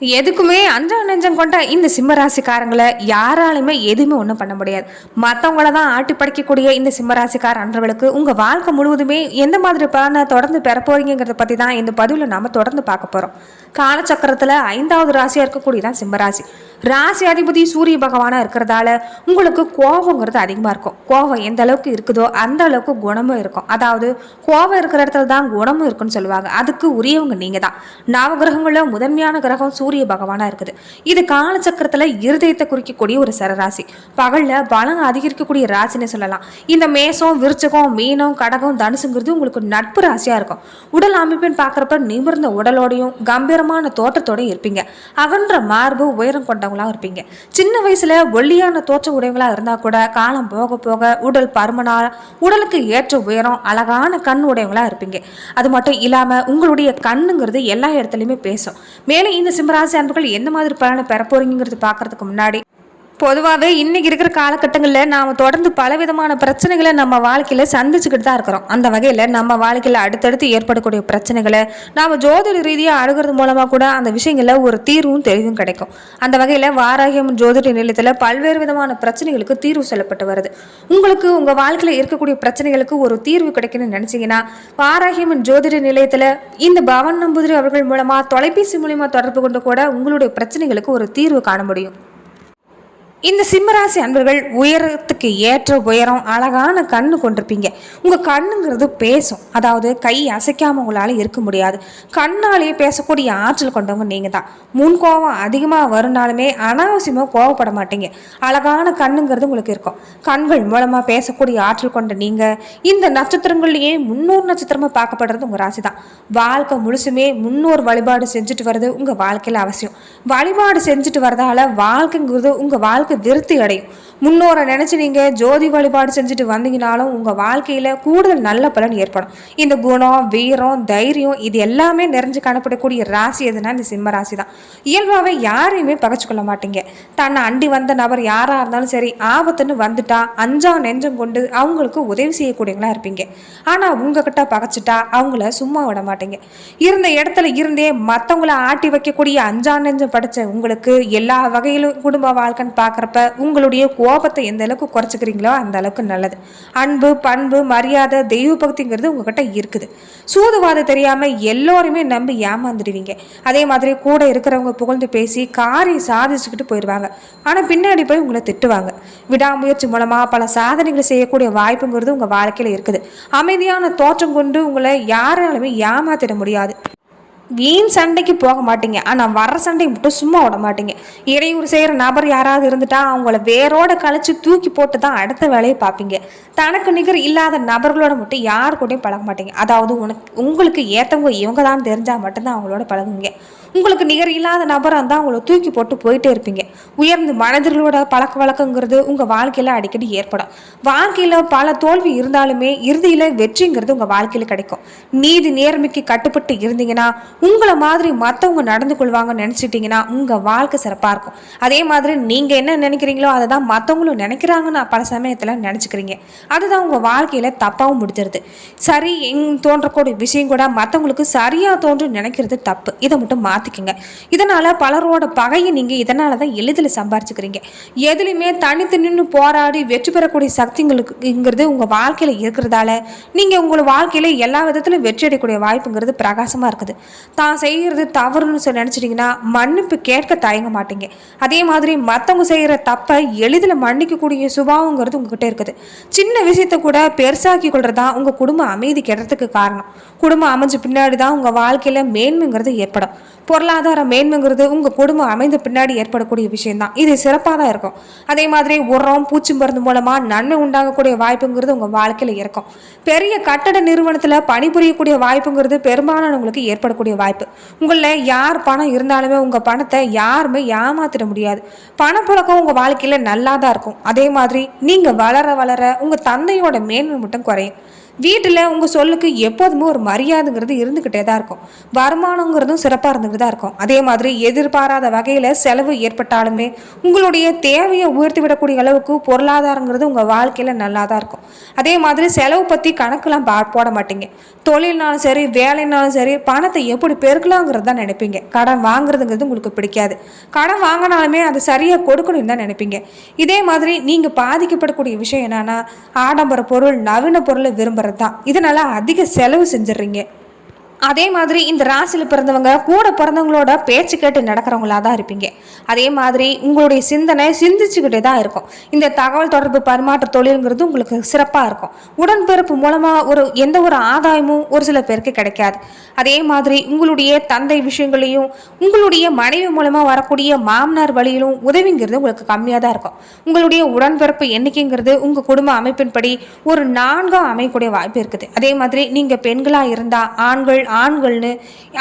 எதுக்குமே அஞ்சா நெஞ்சம் கொண்ட இந்த சிம்மராசிக்காரங்களை யாராலையுமே எதுவுமே ஒன்றும் பண்ண முடியாது. மற்றவங்கள தான் ஆட்டி படைக்கக்கூடிய இந்த சிம்மராசிக்கார அன்றவர்களுக்கு உங்கள் வாழ்க்கை முழுவதுமே எந்த மாதிரி பலனை தொடர்ந்து பெற போகிறீங்கிறத பற்றி தான் இந்த பதிவில் நாம் தொடர்ந்து பார்க்க போகிறோம் காலச்சக்கரத்தில் ஐந்தாவது ராசியாக இருக்கக்கூடியதான் சிம்மராசி. ராசி அதிபதி சூரிய பகவானாக இருக்கிறதால உங்களுக்கு கோபங்கிறது அதிகமாக இருக்கும். கோபம் எந்த அளவுக்கு இருக்குதோ அந்த அளவுக்கு குணமும் இருக்கும். அதாவது கோபம் இருக்கிற இடத்துல தான் குணமும் இருக்குன்னு சொல்லுவாங்க. அதுக்கு உரியவங்க நீங்கள் தான். நவகிரகங்களில் முதன்மையான கிரகம் சூரிய பகவானாக இருக்குது. இது காலச்சக்கரத்தில் இருதயத்தை குறிக்கக்கூடிய ஒரு சரராசி. பகலில் பலம் அதிகரிக்கக்கூடிய ராசின்னு சொல்லலாம். இந்த மேசம் விருச்சகம் மீனம் கடகம் தனுசுங்கிறது உங்களுக்கு நட்பு ராசியாக இருக்கும். உடல் அமைப்பின் பார்க்குறப்ப நிமிர்ந்த உடலோடையும் கம்பீரம் கம்பீரமான தோற்றத்தோடு இருப்பீங்க. அகன்ற மார்பு உயரம் கொண்டவங்களாக இருப்பீங்க. சின்ன வயசுல ஒல்லியான தோற்ற உடையவங்களாக இருந்தால் கூட காலம் போக போக உடல் பருமனால் உடலுக்கு ஏற்ற உயரம் அழகான கண் உடையவங்களாக இருப்பீங்க. அது மட்டும் இல்லாம உங்களுடைய கண்ணுங்கிறது எல்லா இடத்துலையுமே பேசும். மேலும் இந்த சிம்மராசி அன்புகள் எந்த மாதிரி பலனை பெற போறீங்கிறது பார்க்கறதுக்கு முன்னாடி பொதுவாகவே இன்றைக்கி இருக்கிற காலகட்டங்களில் நாம் தொடர்ந்து பலவிதமான பிரச்சனைகளை நம்ம வாழ்க்கையில் சந்திச்சுக்கிட்டு தான் இருக்கிறோம். அந்த வகையில் நம்ம வாழ்க்கையில் அடுத்தடுத்து ஏற்படக்கூடிய பிரச்சனைகளை நாம் ஜோதிட ரீதியாக அணுகிறது மூலமாக கூட அந்த விஷயங்களில் ஒரு தீர்வும் தெளிவும் கிடைக்கும். அந்த வகையில் வாராகியம் ஜோதிட நிலையத்தில் பல்வேறு விதமான பிரச்சனைகளுக்கு தீர்வு சொல்லப்பட்டு வருது. உங்களுக்கு உங்கள் வாழ்க்கையில் இருக்கக்கூடிய பிரச்சனைகளுக்கு ஒரு தீர்வு கிடைக்கணும்னு நினச்சிங்கன்னா வாராகியம் ஜோதிட நிலையத்தில் இந்த பவன் நம்பூதிரி அவர்கள் மூலமாக தொலைபேசி மூலிமா தொடர்பு கொண்டு கூட உங்களுடைய பிரச்சனைகளுக்கு ஒரு தீர்வு காண முடியும். இந்த சிம்மராசி அன்பர்கள் உயரத்துக்கு ஏற்ற உயரம் அழகான கண்ணு கொண்டிருப்பீங்க. உங்கள் கண்ணுங்கிறது பேசும். அதாவது கை அசைக்காமல் உங்களால் இருக்க முடியாது. கண்ணாலேயே பேசக்கூடிய ஆற்றல் கொண்டவங்க நீங்கள் தான் முன் கோபம் அதிகமாக வருனாலுமே அனாவசியமாக கோவப்பட மாட்டீங்க. அழகான கண்ணுங்கிறது உங்களுக்கு இருக்கும். கண்கள் மூலமாக பேசக்கூடிய ஆற்றல் கொண்ட நீங்கள் இந்த நட்சத்திரங்கள்லேயே முன்னூறு நட்சத்திரமாக பார்க்கப்படுறது உங்கள் ராசி தான் வாழ்க்கை முழுசுமே முன்னோர் வழிபாடு செஞ்சுட்டு வர்றது உங்கள் வாழ்க்கையில் அவசியம். வழிபாடு செஞ்சுட்டு வரதால வாழ்க்கைங்கிறது உங்கள் வாழ்க்கை விருத்தி அடையும். முன்னோரை நினச்சி நீங்கள் ஜோதி வழிபாடு செஞ்சுட்டு வந்தீங்கனாலும் உங்கள் வாழ்க்கையில் கூடுதல் நல்ல பலன் ஏற்படும். இந்த குணம் வீரம் தைரியம் இது எல்லாமே நிறைஞ்சு காணப்படக்கூடிய ராசி எதுனா இந்த சிம்ம ராசி தான் இயல்பாகவே யாரையுமே பகச்சிக்கொள்ள மாட்டீங்க. தன்னை அண்டி வந்த நபர் யாராக இருந்தாலும் சரி ஆபத்துன்னு வந்துட்டா அஞ்சா நெஞ்சம் கொண்டு அவங்களுக்கு உதவி செய்யக்கூடியவங்களா இருப்பீங்க. ஆனால் உங்ககிட்ட பகைச்சிட்டா அவங்கள சும்மா விட மாட்டீங்க. இருந்த இடத்துல இருந்தே மற்றவங்கள ஆட்டி வைக்கக்கூடிய அஞ்சா நெஞ்சம் படைச்ச உங்களுக்கு எல்லா வகையிலும் குடும்ப வாழ்க்கைன்னு பார்க்க பார்க்குறப்ப உங்களுடைய கோபத்தை எந்த அளவுக்கு குறைச்சிக்கிறீங்களோ அந்த அளவுக்கு நல்லது. அன்பு பண்பு மரியாதை தெய்வ பக்திங்கிறது உங்ககிட்ட இருக்குது. சூதுவாத தெரியாமல் எல்லோருமே நம்பி ஏமாந்துடுவீங்க. அதே மாதிரி கூட இருக்கிறவங்க புகழ்ந்து பேசி காரியம் சாதிச்சுக்கிட்டு போயிடுவாங்க. ஆனால் பின்னாடி போய் உங்களை திட்டுவாங்க. விடாமுயற்சி மூலமாக பல சாதனைகளை செய்யக்கூடிய வாய்ப்புங்கிறது உங்கள் வாழ்க்கையில் இருக்குது. அமைதியான தோற்றம் கொண்டு உங்களை யாராலுமே ஏமாத்திட முடியாது. வீண் சண்டைக்கு போக மாட்டீங்க. ஆனால் வர்ற சண்டையை மட்டும் சும்மா விட மாட்டீங்க. இடையூறு செய்கிற நபர் யாராவது இருந்துட்டா அவங்கள வேரோட கழிச்சு தூக்கி போட்டு தான் அடுத்த வேலையை பார்ப்பீங்க. தனக்கு நிகர் இல்லாத நபர்களோட மட்டும் யார் கூடயும் பழக மாட்டீங்க. அதாவது உனக்கு உங்களுக்கு ஏற்றவங்க இவங்க தான் தெரிஞ்சால் மட்டும்தான் அவங்களோட பழகுவீங்க. உங்களுக்கு நிகர் இல்லாத நபராக இருந்தால் அவங்கள தூக்கி போட்டு போயிட்டே இருப்பீங்க. உயர்ந்து மனிதர்களோட பழக்க வழக்கங்கிறது உங்கள் வாழ்க்கையில் அடிக்கடி ஏற்படும். வாழ்க்கையில் பல தோல்வி இருந்தாலுமே இறுதியில் வெற்றிங்கிறது உங்கள் வாழ்க்கையில் கிடைக்கும். நீதி நேர்மைக்கு கட்டுப்பட்டு இருந்தீங்கன்னா உங்களை மாதிரி மற்றவங்க நடந்து கொள்வாங்கன்னு நினச்சிட்டிங்கன்னா உங்கள் வாழ்க்கை சிறப்பாக இருக்கும். அதே மாதிரி நீங்கள் என்ன நினைக்கிறீங்களோ அதை தான் மற்றவங்களும் நினைக்கிறாங்கன்னு பல சமயத்தில் நினச்சிக்கிறீங்க. அதுதான் உங்கள் வாழ்க்கையில் தப்பாகவும் முடிஞ்சிருது. சரி எங் தோன்றக்கூடிய விஷயம் கூட மற்றவங்களுக்கு சரியாக தோன்று நினைக்கிறது தப்பு. இதை மட்டும் மாற்றிக்கங்க இதனால் பலரோட பகையை நீங்கள் இதனால தான் எளிதில் சம்பாரிச்சுக்கிறீங்க. எதுலையுமே தனித்து நின்று போராடி வெற்றி பெறக்கூடிய சக்திங்களுக்குங்கிறது உங்கள் வாழ்க்கையில் இருக்கிறதால நீங்கள் உங்கள் வாழ்க்கையில் எல்லா விதத்திலும் வெற்றி அடையக்கூடிய வாய்ப்புங்கிறது பிரகாசமாக இருக்குது. தான் செய்கிறது தவறுன்னு சொல்லி நினச்சிட்டிங்கன்னா மன்னிப்பு கேட்க தயங்க மாட்டீங்க. அதே மாதிரி மற்றவங்க செய்கிற தப்பை எளிதில் மன்னிக்கக்கூடிய சுபாவங்கிறது உங்ககிட்ட இருக்குது. சின்ன விஷயத்தை கூட பெருசாக்கி கொள்றது தான் உங்கள் குடும்ப அமைதி கெடுறதுக்கு காரணம். குடும்பம் அமைஞ்ச பின்னாடி தான் உங்கள் வாழ்க்கையில் மேன்மைங்கிறது ஏற்படும். பொருளாதார மேன்மைங்கிறது உங்கள் குடும்பம் அமைந்த பின்னாடி ஏற்படக்கூடிய விஷயம்தான். இது சிறப்பாக தான் இருக்கும். அதே மாதிரி உரம் பூச்சி மருந்து மூலமாக நன்மை உண்டாகக்கூடிய வாய்ப்புங்கிறது உங்கள் வாழ்க்கையில் இருக்கும். பெரிய கட்டட நிறுவனத்தில் பணிபுரியக்கூடிய வாய்ப்புங்கிறது பெரும்பாலானவங்களுக்கு ஏற்படக்கூடிய வாய்ப்பு. உங்களில் யார் பணம் இருந்தாலுமே உங்கள் பணத்தை யாருமே ஏமாத்திட முடியாது. பணப்புழக்கம் உங்கள் வாழ்க்கையில் நல்லா தான் இருக்கும். அதே மாதிரி நீங்கள் வளர வளர உங்கள் தந்தையோட மேன்மை மட்டும் குறையும். வீட்டில் உங்கள் சொல்லுக்கு எப்போதுமே ஒரு மரியாதைங்கிறது இருந்துக்கிட்டே தான் இருக்கும். வருமானங்கிறதும் சிறப்பாக இருந்துக்கிட்டு தான் இருக்கும். அதே மாதிரி எதிர்பாராத வகையில் செலவு ஏற்பட்டாலுமே உங்களுடைய தேவையை உயர்த்தி விடக்கூடிய அளவுக்கு பொருளாதாரங்கிறது உங்கள் வாழ்க்கையில் நல்லா தான் இருக்கும். அதே மாதிரி செலவு பற்றி கணக்கெலாம் பா போட மாட்டீங்க. தொழில்னாலும் சரி வேலைனாலும் சரி பணத்தை எப்படி பெருக்கலாங்கிறது தான் நினைப்பீங்க. கடன் வாங்குறதுங்கிறது உங்களுக்கு பிடிக்காது. கடன் வாங்கினாலுமே அதை சரியாக கொடுக்கணும்னு தான் நினைப்பீங்க. இதே மாதிரி நீங்கள் பாதிக்கப்படக்கூடிய விஷயம் என்னென்னா ஆடம்பர பொருள் நவீன பொருளை விரும்புறது தான் இதனால் அதிக செலவு செஞ்சிடுறீங்க. அதே மாதிரி இந்த ராசியில் பிறந்தவங்க கூட பிறந்தவங்களோட பேச்சு கேட்டு நடக்கிறவங்களா தான் இருப்பீங்க. அதே மாதிரி உங்களுடைய சிந்தனை சிந்திச்சுக்கிட்டே தான் இருக்கும். இந்த தகவல் தொடர்பு பரிமாற்ற தொழிலுங்கிறது உங்களுக்கு சிறப்பாக இருக்கும். உடன்பிறப்பு மூலமாக ஒரு எந்த ஒரு ஆதாயமும் ஒரு சில பேருக்கு கிடைக்காது. அதே மாதிரி உங்களுடைய தந்தை விஷயங்களையும் உங்களுடைய மனைவி மூலமாக வரக்கூடிய மாமனார் வழியிலும் உதவிங்கிறது உங்களுக்கு கம்மியாக தான் இருக்கும். உங்களுடைய உடன்பிறப்பு எண்ணிக்கைங்கிறது உங்கள் குடும்ப அமைப்பின்படி ஒரு நான்காக அமையக்கூடிய வாய்ப்பு இருக்குது. அதே மாதிரி நீங்கள் பெண்களாக இருந்தால் ஆண்கள் ஆண்கள்னு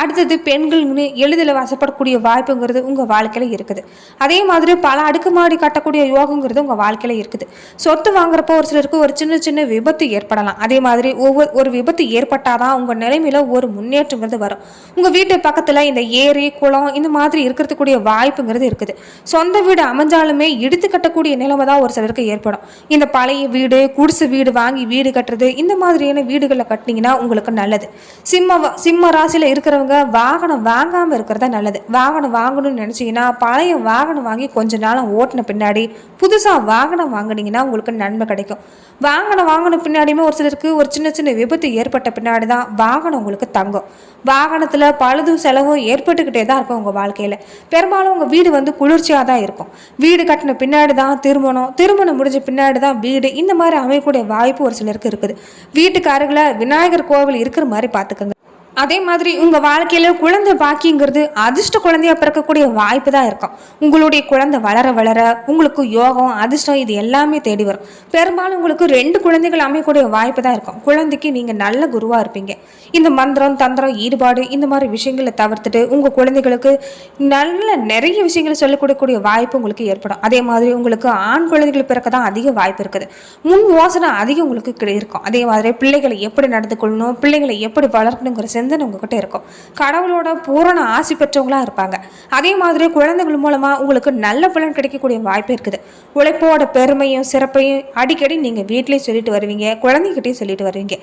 அடுத்தது பெண்கள்னு எளிதில் வசப்படக்கூடிய வாய்ப்புங்கிறது உங்கள் வாழ்க்கையில் இருக்குது. அதே மாதிரி பல அடுக்குமாடி கட்டக்கூடிய யோகங்கிறது உங்கள் வாழ்க்கையில் இருக்குது. சொத்து வாங்குறப்போ ஒரு சிலருக்கு ஒரு சின்ன சின்ன விபத்து ஏற்படலாம். அதே மாதிரி ஒவ்வொரு ஒரு விபத்து ஏற்பட்டாதான் உங்கள் நிலைமையில் ஒரு முன்னேற்றங்கிறது வரும். உங்கள் வீட்டு பக்கத்தில் இந்த ஏரி குளம் இந்த மாதிரி இருக்கிறதுக்கூடிய வாய்ப்புங்கிறது இருக்குது. சொந்த வீடு அமைஞ்சாலுமே இடித்து கட்டக்கூடிய நிலைமை தான் ஒரு சிலருக்கு ஏற்படும். இந்த பழைய வீடு குடிசை வீடு வாங்கி வீடு கட்டுறது இந்த மாதிரியான வீடுகளை கட்டினீங்கன்னா உங்களுக்கு நல்லது. சிம்ம கண்டிப்பாக சிம்ம ராசியில் இருக்கிறவங்க வாகனம் வாங்காமல் இருக்கிறதா நல்லது. வாகனம் வாங்கணும்னு நினச்சிங்கன்னா பழைய வாகனம் வாங்கி கொஞ்ச நாளும் ஓட்டின பின்னாடி புதுசாக வாகனம் வாங்குனீங்கன்னா உங்களுக்கு நன்மை கிடைக்கும். வாகனம் வாங்கின பின்னாடியுமே ஒரு சிலருக்கு ஒரு சின்ன சின்ன விபத்து ஏற்பட்ட பின்னாடி தான் வாகனம் உங்களுக்கு தங்கும். வாகனத்தில் பழுதும் செலவும் ஏற்பட்டுக்கிட்டே தான் இருக்கும் உங்கள் வாழ்க்கையில். பெரும்பாலும் உங்கள் வீடு வந்து குளிர்ச்சியாக தான் இருக்கும். வீடு கட்டின பின்னாடி தான் திருமணம் திருமணம் முடிஞ்ச பின்னாடி தான் வீடு. இந்த மாதிரி அமையக்கூடிய வாய்ப்பு ஒரு சிலருக்கு இருக்குது. வீட்டுக்கு அருகில் விநாயகர் கோவில் இருக்கிற மாதிரி பார்த்துக்கோங்க. அதே மாதிரி உங்கள் வாழ்க்கையில் குழந்தை பாக்கிங்கிறது அதிர்ஷ்ட குழந்தையா பிறக்கக்கூடிய வாய்ப்பு தான் இருக்கும். உங்களுடைய குழந்தை வளர வளர உங்களுக்கு யோகம் அதிர்ஷ்டம் இது எல்லாமே தேடி வரும். பெரும்பாலும் உங்களுக்கு ரெண்டு குழந்தைகள் அமையக்கூடிய வாய்ப்பு தான் இருக்கும். குழந்தைக்கு நீங்கள் நல்ல குருவாக இருப்பீங்க. இந்த மந்திரம் தந்திரம் ஈடுபாடு இந்த மாதிரி விஷயங்களை தவிர்த்துட்டு உங்கள் குழந்தைகளுக்கு நல்ல நிறைய விஷயங்களை சொல்லிக் கொடுக்கக்கூடிய வாய்ப்பு உங்களுக்கு ஏற்படும். அதே மாதிரி உங்களுக்கு ஆண் குழந்தைகள் பிறக்க தான் அதிக வாய்ப்பு இருக்குது. முன் யோசனை அதிகம் உங்களுக்கு கிடை- இருக்கும். அதே மாதிரி பிள்ளைகளை எப்படி நடந்து கொள்ளணும் பிள்ளைகளை எப்படி வளர்க்கணுங்கிற சிந்தனை உங்ககிட்ட இருக்கும். கடவுளோட பூரண ஆசி பெற்றவங்களாக இருப்பாங்க. அதே மாதிரி குழந்தைகள் மூலமாக உங்களுக்கு நல்ல பலன் கிடைக்கக்கூடிய வாய்ப்பு இருக்குது. உழைப்போட பெருமையும் சிறப்பையும் அடிக்கடி நீங்கள் வீட்லேயும் சொல்லிட்டு வருவீங்க குழந்தைகிட்டையும் சொல்லிட்டு வருவீங்க.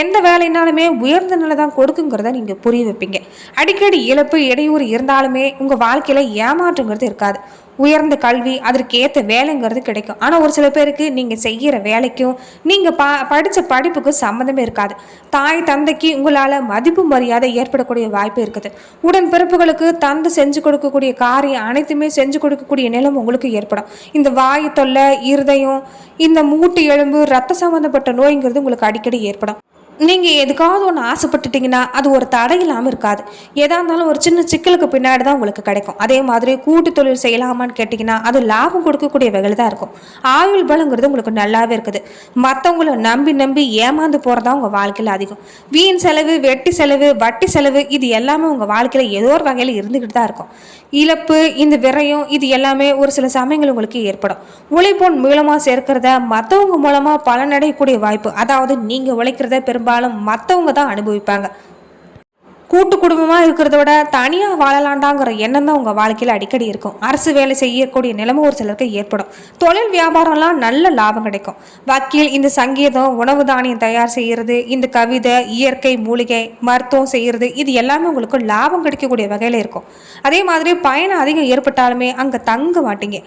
எந்த வேலைனாலுமே உயர்ந்த நிலை தான் கொடுக்குங்கிறத நீங்கள் புரிய வைப்பீங்க. அடிக்கடி இழப்பு இடையூறு இருந்தாலுமே உங்கள் வாழ்க்கையில் ஏமாற்றங்கிறது இருக்காது. உயர்ந்த கல்வி அதற்கு ஏற்ற வேலைங்கிறது கிடைக்கும். ஆனால் ஒரு சில பேருக்கு நீங்கள் செய்கிற வேலைக்கும் நீங்கள் பா படித்த படிப்புக்கும் சம்மந்தமே இருக்காது. தாய் தந்தைக்கு உங்களால் மதிப்பு மரியாதை ஏற்படக்கூடிய வாய்ப்பு இருக்குது. உடன் பிறப்புகளுக்கு தந்தை செஞ்சு கொடுக்கக்கூடிய காரியம் அனைத்துமே செஞ்சு கொடுக்கக்கூடிய நிலம் உங்களுக்கு ஏற்படும். இந்த வாயு தொல்லை இருதயம் இந்த மூட்டு எலும்பு ரத்த சம்மந்தப்பட்ட நோய்ங்கிறது உங்களுக்கு அடிக்கடி ஏற்படும். நீங்கள் எதுக்காவது ஒன்று ஆசைப்பட்டுட்டீங்கன்னா அது ஒரு தடை இல்லாமல் இருக்காது. எதாக இருந்தாலும் ஒரு சின்ன சிக்கலுக்கு பின்னாடி தான் உங்களுக்கு கிடைக்கும். அதே மாதிரி கூட்டு தொழில் செய்யலாமான்னு கேட்டிங்கன்னா அது லாபம் கொடுக்கக்கூடிய வகையில் தான் இருக்கும். ஆயுள் பலங்கிறது உங்களுக்கு நல்லாவே இருக்குது. மற்றவங்கள நம்பி நம்பி ஏமாந்து போகிறதா உங்கள் வாழ்க்கையில் அதிகம். வீண் செலவு வெட்டி செலவு வட்டி செலவு இது எல்லாமே உங்கள் வாழ்க்கையில் ஏதோ ஒரு வகையில் இருந்துக்கிட்டு தான் இருக்கும். இழப்பு இந்த விரயம் இது எல்லாமே ஒரு சில சமயங்கள் உங்களுக்கு ஏற்படும். உழைப்போன் மூலமாக சேர்க்கிறத மற்றவங்க மூலமாக பலனடையக்கூடிய வாய்ப்பு அதாவது நீங்கள் உழைக்கிறத பெரும்பாலும் மற்றவங்க தான் அனுபவிப்பாங்க. கூட்டு குடும்பமாக இருக்கிறத விட தனியாக வாழலாண்டாங்கிற எண்ணம் தான் உங்கள் வாழ்க்கையில் அடிக்கடி இருக்கும். அரசு வேலை செய்யக்கூடிய நிலைமை ஒரு சிலருக்கு ஏற்படும். தொழில் வியாபாரம்லாம் நல்ல லாபம் கிடைக்கும். வக்கீல் இந்த சங்கீதம் உணவு தானியம் தயார் செய்கிறது இந்த கவிதை இயற்கை மூலிகை மருத்துவம் செய்கிறது இது எல்லாமே உங்களுக்கு லாபம் கிடைக்கக்கூடிய வகையில் இருக்கும். அதே மாதிரி பயணம் அதிகம் ஏற்பட்டாலுமே அங்கே தங்க மாட்டீங்க.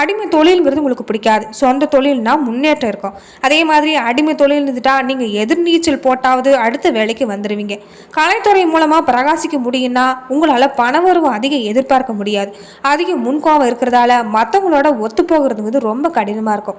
அடிமை தொழில்ங்கிறது உங்களுக்கு பிடிக்காது. சொந்த தொழில்னா முன்னேற்றம் இருக்கும். அதே மாதிரி அடிமை தொழில் இருந்துட்டா நீங்கள் எதிர்நீச்சல் போட்டாவது அடுத்த வேலைக்கு வந்துடுவீங்க கலைத்துறை மூலம் மூலமாக பிரகாசிக்க முடியும்னா உங்களால் பணவரவு அதிகம் எதிர்பார்க்க முடியாது. அதிக முன்கோவம் இருக்கிறதால மற்றவங்களோட ஒத்து போகிறதுங்கிறது ரொம்ப கடினமாக இருக்கும்.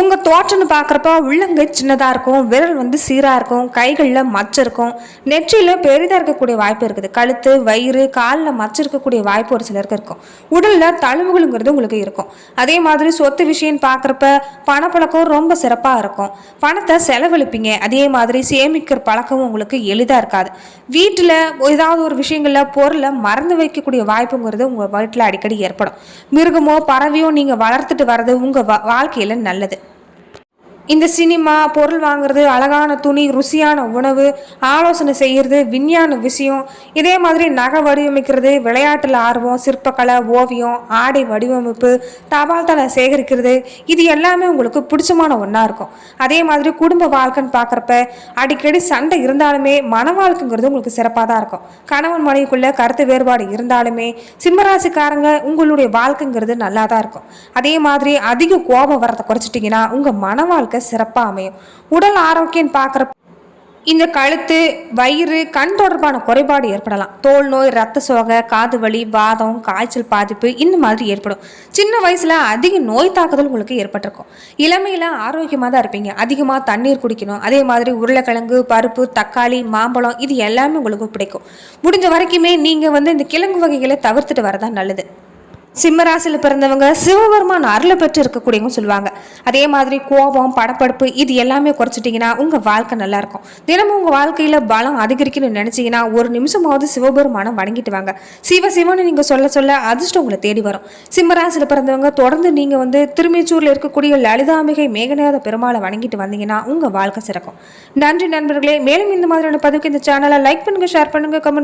உங்கள் தோற்றம்னு பார்க்குறப்ப உள்ளங்கை சின்னதாக இருக்கும் விரல் வந்து சீராக இருக்கும் கைகளில் மச்சம் இருக்கும். நெற்றியில் பெரிதாக இருக்கக்கூடிய வாய்ப்பு இருக்குது. கழுத்து வயிறு காலில் மச்சம் இருக்கக்கூடிய வாய்ப்பு ஒரு சிலருக்கு இருக்கும். உடலில் தழும்புகளுங்கிறது உங்களுக்கு இருக்கும். அதே மாதிரி சொத்து விஷயம்னு பார்க்குறப்ப பணப்பழக்கம் ரொம்ப சிறப்பாக இருக்கும். பணத்தை செலவழிப்பீங்க. அதே மாதிரி சேமிக்கிற பழக்கமும் உங்களுக்கு எளிதாக இருக்காது. வீட்டில் ஏதாவது ஒரு விஷயங்களில் பொருளை மறந்து வைக்கக்கூடிய வாய்ப்புங்கிறது உங்கள் வீட்டில் அடிக்கடி ஏற்படும். மிருகமோ பறவையோ நீங்கள் வளர்த்துட்டு வர்றது உங்கள் வா வாழ்க்கையில் நல்லது. இந்த சினிமா பொருள் வாங்குறது அழகான துணி ருசியான உணவு ஆலோசனை செய்கிறது விஞ்ஞான விஷயம். இதே மாதிரி நகை வடிவமைக்கிறது விளையாட்டில் ஆர்வம் சிற்பக்கலை ஓவியம் ஆடை வடிவமைப்பு தபால் தலை சேகரிக்கிறது இது எல்லாமே உங்களுக்கு பிடிச்சமான ஒன்றா இருக்கும். அதே மாதிரி குடும்ப வாழ்க்கைன்னு பார்க்குறப்ப அடிக்கடி சண்டை இருந்தாலுமே மன வாழ்க்கைங்கிறது உங்களுக்கு சிறப்பாக தான் இருக்கும். கணவன் மனைவிக்குள்ளே கருத்து வேறுபாடு இருந்தாலுமே சிம்மராசிக்காரங்க உங்களுடைய வாழ்க்கைங்கிறது நல்லா தான் இருக்கும். அதே மாதிரி அதிக கோபம் வரத்தை குறைச்சிட்டிங்கன்னா உங்கள் மன வாழ்க்கை சிறப்பாக அமையும். உடல் ஆரோக்கியம் பார்க்குற இந்த கழுத்து வயிறு கண் தொடர்பான குறைபாடு ஏற்படலாம். தோல் நோய் ரத்த சோகை காது வலி வாதம் காய்ச்சல் பாதிப்பு இந்த மாதிரி ஏற்படும். சின்ன வயசில் அதிக நோய் தாக்குதல் உங்களுக்கு ஏற்பட்டிருக்கும். இளமையில் ஆரோக்கியமாக தான் இருப்பீங்க. அதிகமாக தண்ணீர் குடிக்கணும். அதே மாதிரி உருளைக்கிழங்கு பருப்பு தக்காளி மாம்பழம் இது எல்லாமே உங்களுக்கு பிடிக்கும். முடிஞ்ச வரைக்குமே நீங்கள் வந்து இந்த கிழங்கு வகைகளை தவிர்த்துட்டு வரதான் நல்லது. சிம்மராசியில் பிறந்தவங்க சிவபெருமான் அருளை பெற்று இருக்கக்கூடியவங்க சொல்லுவாங்க. அதே மாதிரி கோபம் படப்படுப்பு இது எல்லாமே குறைச்சிட்டிங்கன்னா உங்கள் வாழ்க்கை நல்லாயிருக்கும் தினமும் உங்கள் வாழ்க்கையில் பலம் அதிகரிக்கணும்னு நினச்சிங்கன்னா ஒரு நிமிஷமாவது சிவபெருமானை வணங்கிட்டு வாங்க. சிவ சிவன்னு நீங்கள் சொல்ல சொல்ல அதிர்ஷ்டம் உங்களை தேடி வரும். சிம்மராசியில் பிறந்தவங்க தொடர்ந்து நீங்கள் வந்து திருமிச்சூரில் இருக்கக்கூடிய லலிதாம்பிகை மேகநாத பெருமாளை வணங்கிட்டு வந்தீங்கன்னா உங்கள் வாழ்க்கை சிறக்கும். நன்றி நண்பர்களே மேலும் இந்த மாதிரியான பதிவுக்கு இந்த சேனலை லைக் பண்ணுங்கள் ஷேர் பண்ணுங்கள் கமெண்ட்